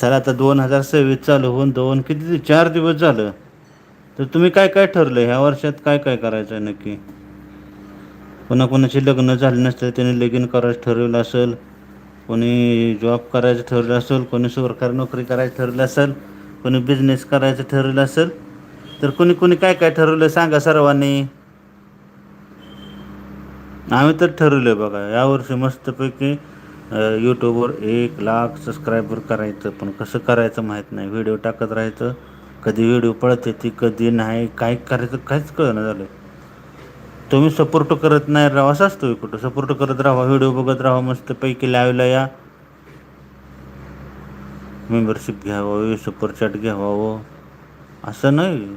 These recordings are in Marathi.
चला आता दोन हजार सव्वीस चालू होऊन दोन किती चार दिवस झालं. तर तुम्ही काय काय ठरलं? ह्या वर्षात काय काय करायचं आहे नक्की कोणाकोणाची लग्न झाली नसतं त्याने लगीन करायचं ठरवलं असेल कोणी जॉब करायचं ठरवलं असेल कोणी सरकारी नोकरी करायचं ठरवलं असेल कोणी बिझनेस करायचं ठरवलं असेल तर कोणी कोणी काय काय ठरवलं सांगा सर्वांनी. आम्ही तर ठरवलं आहे बघा यावर्षी मस्तपैकी यूट्यूबवर एक लाख सबस्क्रायबर करायचं पण कसं करायचं माहीत नाही. व्हिडिओ टाकत राहायचं. कधी व्हिडिओ पळत येते कधी नाही काय करायचं काहीच कळणं झालं. तुम्ही सपोर्ट करत नाही राहा असं असतो कुठं. सपोर्ट करत राहा व्हिडिओ बघत राहा मस्तपैकी लाईव्हला या. मेंबरशिप घ्यावं सुपरचॅट घ्यावावं असं नाही.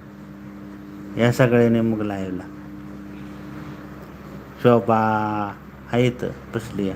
या सगळ्याने मग लाईव्हला शोभा. आहेत बसली या.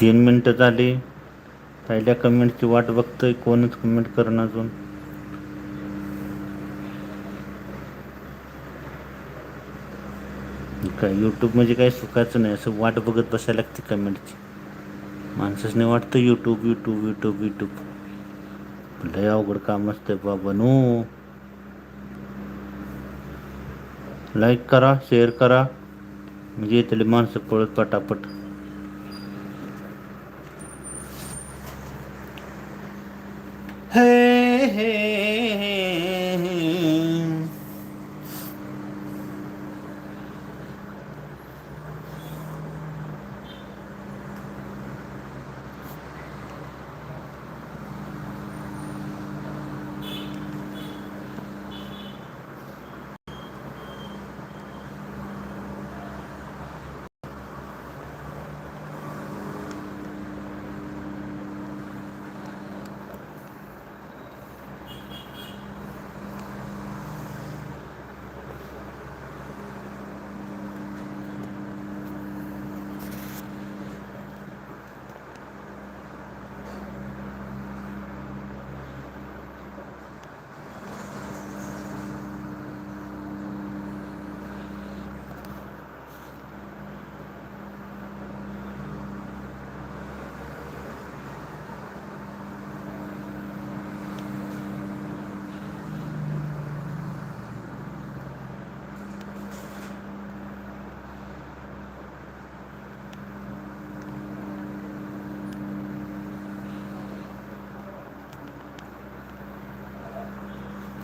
तीन मिनटं झाली. पहिल्या कमेंटची वाट बघतोय कोणच कमेंट करणं अजून. काय यूट्यूब म्हणजे काही सुखायचं नाही असं वाट बघत बसायला लागते कमेंटची माणसाने वाटतं यूट्यूब यूट्यूब यूट्यूब यूट्यूब लय अवघड काम असतंय बाबा नो. लाईक करा शेअर करा. म्हणजे येतले माणसं पळत पटापट.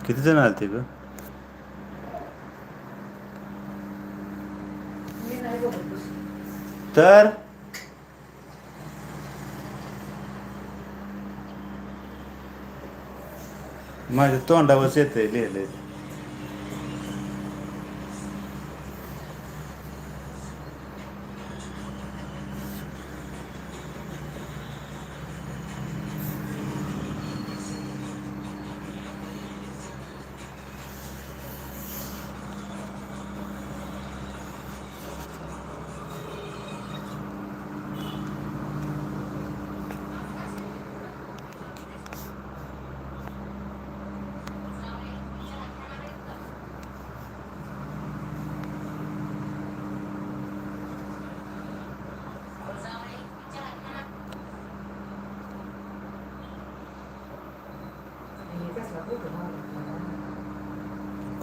किती जण आलते ग? तर? माझ्या तोंडावरच येते लिहिले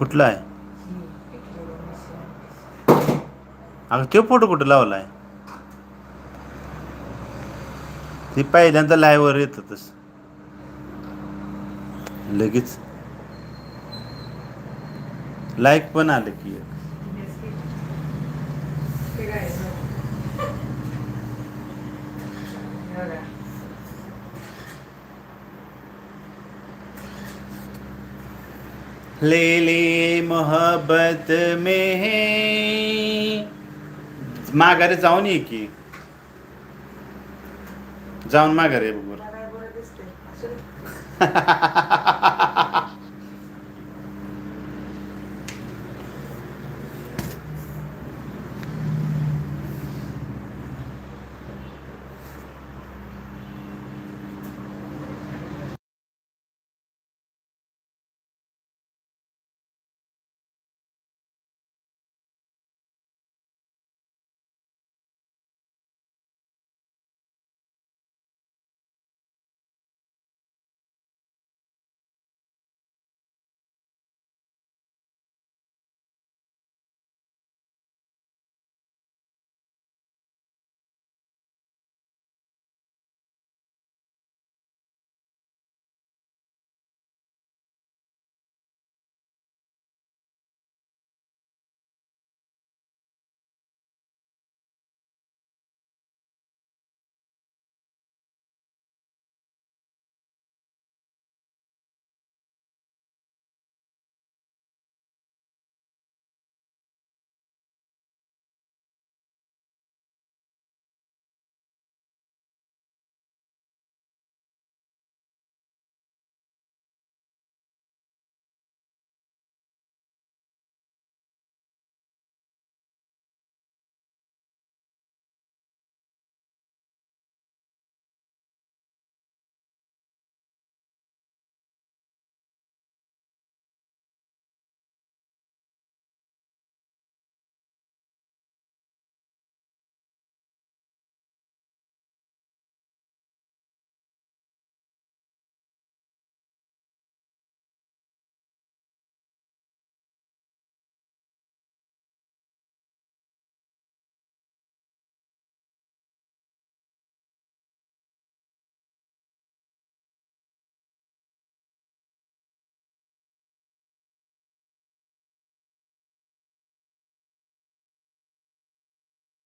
कुठला आहे? अगं तो फोटो कुठं लावलाय? ती पहिल्यांदा लाईव्हवर येतातच लगेच. लाईक पण आलं की एक. हेच की. ते काय आहे? हे बघा. ले ले मोहब्बत में। माघारी जाऊन ये की. जाऊन माघारी ये